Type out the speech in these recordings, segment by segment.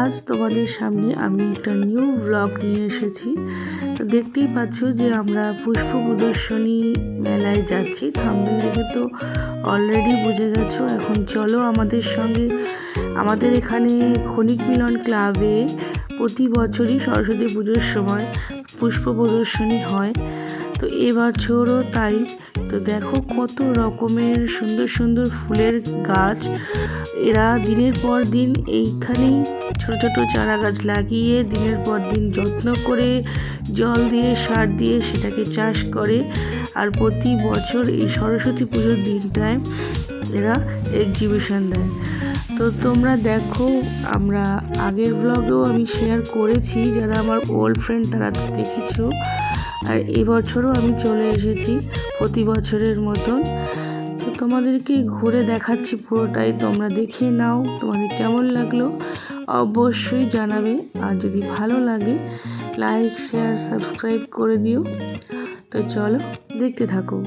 আজ তোমাদের সামনে আমি একটা নিউ ব্লগ নিয়ে এসেছি। তো দেখতেই পাচ্ছ যে আমরা পুষ্প প্রদর্শনী মেলায় যাচ্ছি। থাম্বেল দেখে তো অলরেডি বুঝে গেছো। এখন চলো আমাদের সঙ্গে, আমাদের এখানে ক্ষণিক মিলন ক্লাবে প্রতি বছরই সরস্বতী পুজোর সময় পুষ্প প্রদর্শনী হয়। তো এবছরও তাই। তো দেখো কত রকমের সুন্দর সুন্দর ফুলের গাছ। এরা দিনের পর দিন এইখানেই ছোট ছোট চারা গাছ লাগিয়ে দিনের পর দিন যত্ন করে জল দিয়ে, সার দিয়ে সেটাকে চাষ করে। আর প্রতি বছর এই সরস্বতী পুজোর দিনটায় এরা এক্সিবিশন দেয়। তো তোমরা দেখো, আমরা আগের ব্লগেও আমি শেয়ার করেছি, যারা আমার ওল্ড ফ্রেন্ড তারা দেখেছ। আর এবছরও আমি চলে এসেছি প্রতি বছরের মতন। তো তোমাদেরকে ঘুরে দেখাচ্ছি পুরোটাই, তোমরা দেখে নাও তোমাদের কেমন লাগল। অবশ্যই জানাবে, আর যদি ভালো লাগে লাইক শেয়ার সাবস্ক্রাইব করে দিও। তো চলো, দেখতে থাকো।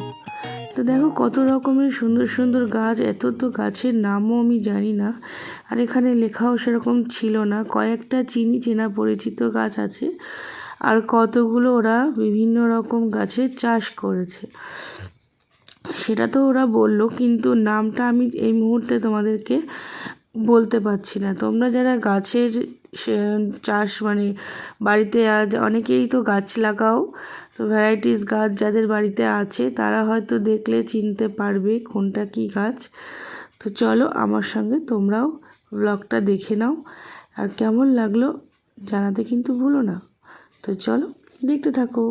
তো দেখো কত রকমের সুন্দর সুন্দর গাছ, এত তো গাছের নামও আমি জানি না, আর এখানে লেখাও সেরকম ছিল না। কয়েকটা চিনি চেনা পরিচিত গাছ আছে। আর কতগুলো ওরা বিভিন্ন রকম গাছের চাষ করেছে। সেটা তো ওরা বলল, কিন্তু নামটা আমি এই মুহূর্তে তোমাদেরকে বলতে পারছি না। তোমরা যারা গাছের চাষ মানে বাড়িতে আজ অনেকেই তো গাছ লাগাও, তো ভ্যারাইটিস গাছ যাদের বাড়িতে আছে, তারা হয়তো দেখলে চিনতে পারবে কোনটা কি গাছ। তো চলো আমার সঙ্গে তোমরাও ব্লগটা দেখে নাও। আর কেমন লাগল জানাতে কিন্তু ভুলো না। তো চলো দেখতে থাকো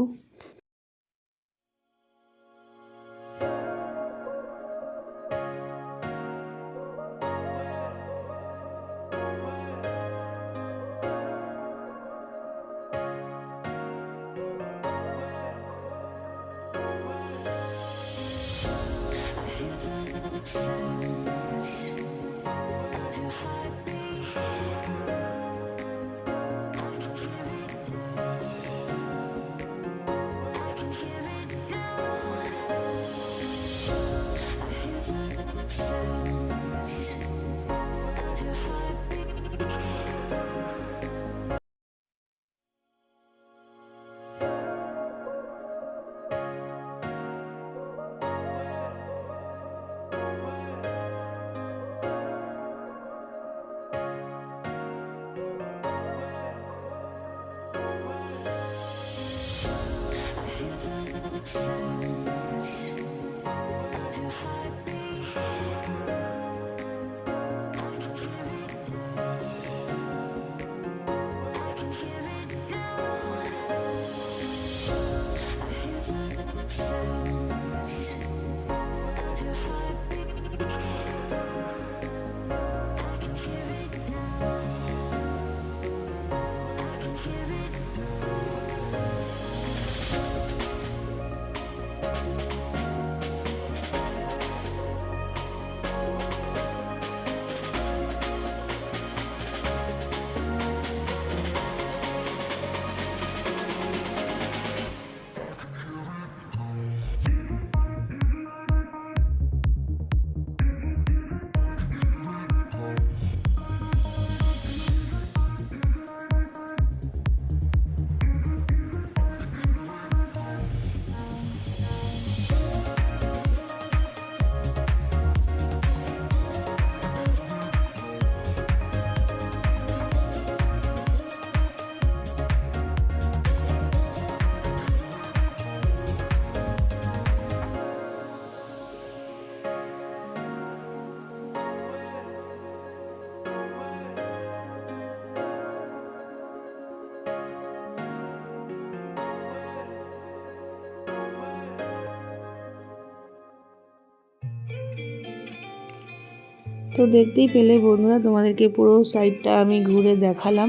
তো দেখতেই পেলে বন্ধুরা, তোমাদেরকে পুরো সাইডটা আমি ঘুরে দেখালাম।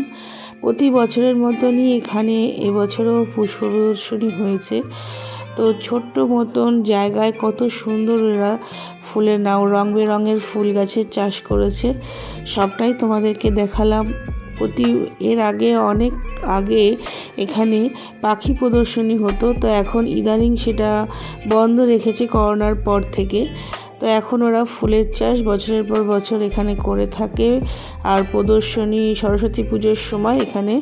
প্রতি বছরের মতনই এখানে এবছরও পুষ্প প্রদর্শনী হয়েছে। তো ছোট্ট মতন জায়গায় কত সুন্দর এরা ফুলের নাও, রং বেরঙের ফুল গাছের চাষ করেছে। সবটাই তোমাদেরকে দেখালাম। প্রতি এর আগে, অনেক আগে এখানে পাখি প্রদর্শনী হতো। তো এখন ইদানিং সেটা বন্ধ রেখেছে করোনার পর থেকে। তো এখন ওরা ফুলের চাষ বছরের পর বছর এখানে করে থাকে। আর প্রদর্শনী, সরস্বতী পুজোর সময় এখানে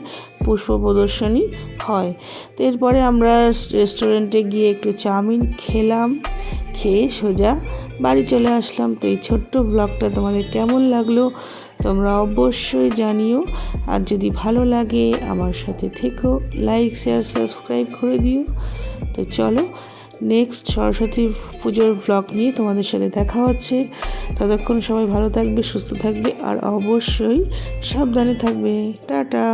পুষ্প প্রদর্শনী হয়। তো এরপরে আমরা রেস্টুরেন্টে গিয়ে একটু চাউমিন খেলাম, খেয়ে সোজা বাড়ি চলে আসলাম। তো এই ছোট্ট ব্লগটা তোমাদের কেমন লাগল তোমরা অবশ্যই জানিও। আর যদি ভালো লাগে আমার সাথে থেকো লাইক শেয়ার সাবস্ক্রাইব করে দিও। তো চলো নেক্সট সরস্বতী পুজোর ব্লগ নিয়ে তোমাদের সাথে দেখা হচ্ছে। ততক্ষণ সবাই ভালো থাকবে, সুস্থ থাকবে, আর অবশ্যই সাবধানে থাকবে। টাটা!